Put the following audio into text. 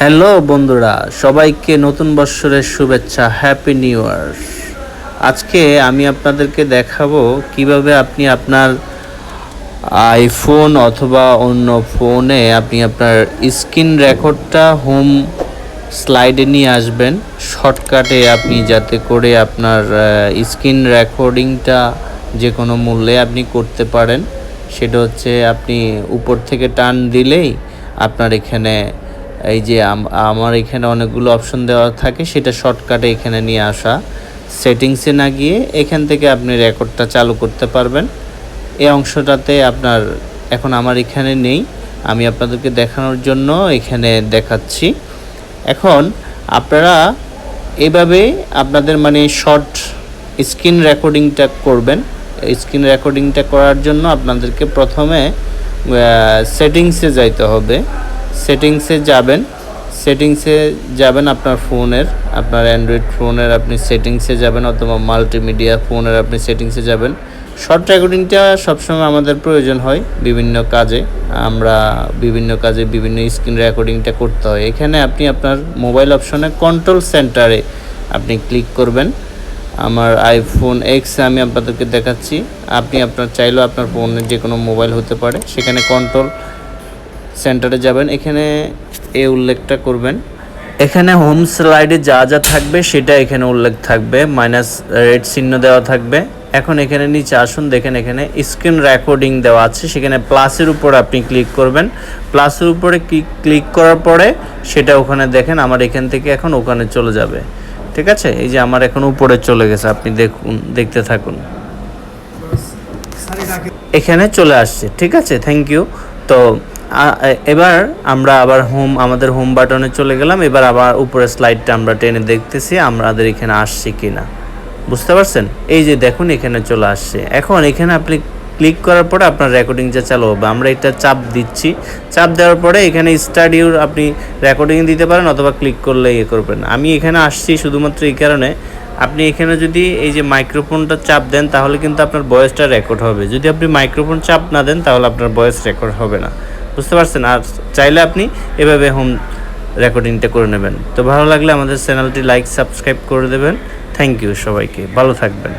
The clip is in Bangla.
হ্যালো বন্ধুরা, সবাইকে নতুন বৎসরের শুভেচ্ছা হ্যাপি নিউ ইয়ার আজকে আমি আপনাদেরকে দেখাবো কীভাবে আপনি আপনার আইফোন অথবা অন্য ফোনে আপনি আপনার স্ক্রিন রেকর্ডটা হোম স্লাইডে নিয়ে আসবেন। শর্টকাটে আপনি যাতে করে আপনার স্ক্রিন রেকর্ডিংটা যে কোনো মূল্যে আপনি করতে পারেন। সেটা হচ্ছে আপনি উপর থেকে টান দিলেই আপনার এখানে এই যে আমার এখানে অনেকগুলো অপশন দেওয়া থাকে, সেটা শর্টকাটে এখানে নিয়ে আসা। সেটিংসে না গিয়ে এখান থেকে আপনি রেকর্ডটা চালু করতে পারবেন। এই অংশটাতে আপনার এখন আমার এখানে নেই, আমি আপনাদেরকে দেখানোর জন্য এখানে দেখাচ্ছি। এখন আপনারা এভাবে আপনাদের মানে শর্ট স্ক্রিন রেকর্ডিংটা করবেন। স্ক্রিন রেকর্ডিংটা করার জন্য আপনাদেরকে প্রথমে সেটিংসে যাইতে হবে। সেটিংসে যাবেন। সেটিংসে যাবেন আপনার ফোনের, আপনার অ্যান্ড্রয়েড ফোনের, আপনি সেটিংসে যাবেন অথবা মাল্টিমিডিয়া ফোনের আপনি সেটিংসে যাবেন। শর্ট রেকর্ডিংটা সবসময় আমাদের প্রয়োজন হয় বিভিন্ন কাজে। আমরা বিভিন্ন কাজে বিভিন্ন স্ক্রিন রেকর্ডিংটা করতে হয়। এখানে আপনি আপনার মোবাইল অপশনে কন্ট্রোল সেন্টারে আপনি ক্লিক করবেন। আমার আইফোন এক্স আমি আপনাদেরকে দেখাচ্ছি। আপনি আপনার চাইলেও আপনার ফোনের যে কোনো মোবাইল হতে পারে। সেখানে কন্ট্রোল সেন্টারে যাবেন। এখানে এই উল্লেখটা করবেন। এখানে হোম স্লাইডে যা যা থাকবে সেটা এখানে উল্লেখ থাকবে। মাইনাস রেড চিহ্ন দেওয়া থাকবে। এখন এখানে নিচে আসুন। দেখেন এখানে স্ক্রিন রেকর্ডিং দেওয়া আছে। সেখানে প্লাসের উপর আপনি ক্লিক করবেন। প্লাসের উপরে ক্লিক করার পরে সেটা ওখানে দেখেন। আমার এখান থেকে এখন ওখানে চলে যাবে। ঠিক আছে? এই যে আমার এখন উপরে চলে গেছে, আপনি দেখুন, দেখতে থাকুন। এখানে চলে আসছে, ঠিক আছে? থ্যাংক ইউ তো এবার আমরা আবার হোম আমাদের হোম বাটনে চলে গেলাম। এবার আবার উপরে স্লাইডটা আমরা টেনে দেখতেছি, আমাদের এখানে আসছে কিনা। বুঝতে পারছেন? এই যে দেখুন, এখানে চলে আসছে। এখন এখানে আপনি ক্লিক করার পরে আপনার রেকর্ডিংটা চালু হবে, আমরা এটা চাপ দিচ্ছি। চাপ দেওয়ার পরে এখানে স্টাডিওর আপনি রেকর্ডিং দিতে পারেন অথবা ক্লিক করলে ইয়ে করবেন। আমি এখানে আসছি শুধুমাত্র এই কারণে। আপনি এখানে যদি এই যে মাইক্রোফোনটা চাপ দেন, তাহলে কিন্তু আপনার ভয়েসটা রেকর্ড হবে। যদি আপনি মাইক্রোফোন চাপ না দেন, তাহলে আপনার ভয়েস রেকর্ড হবে না। বুঝতে পারছেন? আর চাইলে আপনি এভাবে হোম রেকর্ডিংটা করে নেবেন। তো ভালো লাগলে আমাদের চ্যানেলটি লাইক সাবস্ক্রাইব করে দেবেন। থ্যাংক ইউ সবাইকে। ভালো থাকবেন।